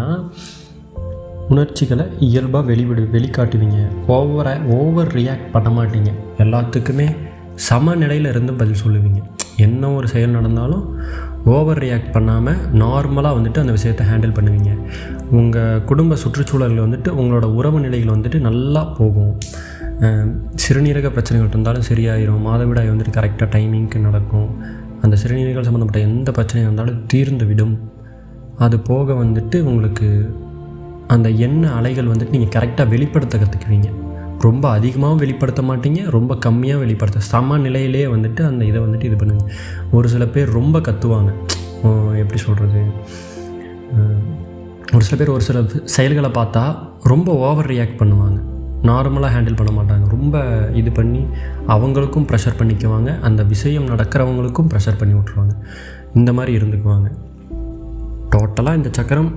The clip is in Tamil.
பார்த்தீங்கன்னா உணர்ச்சிகளை இயல்பாக வெளிவிடு வெளிக்காட்டுவீங்க. ஓவராக ஓவர் ரியாக்ட் பண்ண மாட்டீங்க. எல்லாத்துக்குமே சமநிலையில் இருந்து பதில் சொல்லுவீங்க. என்ன ஒரு செயல் நடந்தாலும் ஓவர் ரியாக்ட் பண்ணாமல் நார்மலாக வந்துட்டு அந்த விஷயத்தை ஹேண்டில் பண்ணுவீங்க. உங்கள் குடும்ப சுற்றுச்சூழலில் வந்துட்டு உங்களோட உறவு நிலைகள் வந்துட்டு நல்லா போகும். சிறுநீரக பிரச்சனைகள் இருந்தாலும் சரியாயிரும். மாதவிடாய் வந்துட்டு கரெக்டாக டைமிங்க்கு நடக்கும். அந்த சிறுநீரகங்கள் சம்மந்தப்பட்ட எந்த பிரச்சனையாக இருந்தாலும் தீர்ந்து விடும் அது போக வந்துட்டு உங்களுக்கு அந்த எண்ணெய் அலைகள் வந்துட்டு நீங்கள் கரெக்டாக வெளிப்படுத்த கற்றுக்குவீங்க ரொம்ப அதிகமாகவும் வெளிப்படுத்த மாட்டீங்க ரொம்ப கம்மியாக வெளிப்படுத்த சம நிலையிலே வந்துட்டு அந்த இதை வந்துட்டு இது பண்ணுவீங்க ஒரு சில பேர் ரொம்ப கத்துவாங்க. எப்படி சொல்கிறது ஒரு சில பேர் ஒரு சில செயல்களை பார்த்தா ரொம்ப ஓவர் ரியாக்ட் பண்ணுவாங்க. நார்மலாக ஹேண்டில் பண்ண மாட்டாங்க. ரொம்ப இது பண்ணி அவங்களுக்கும் ப்ரெஷர் பண்ணிக்குவாங்க. அந்த விஷயம் நடக்கிறவங்களுக்கும் ப்ரெஷர் பண்ணி விட்ருவாங்க இந்த மாதிரி இருந்துக்குவாங்க. டோட்டலாக இந்த சக்கரம்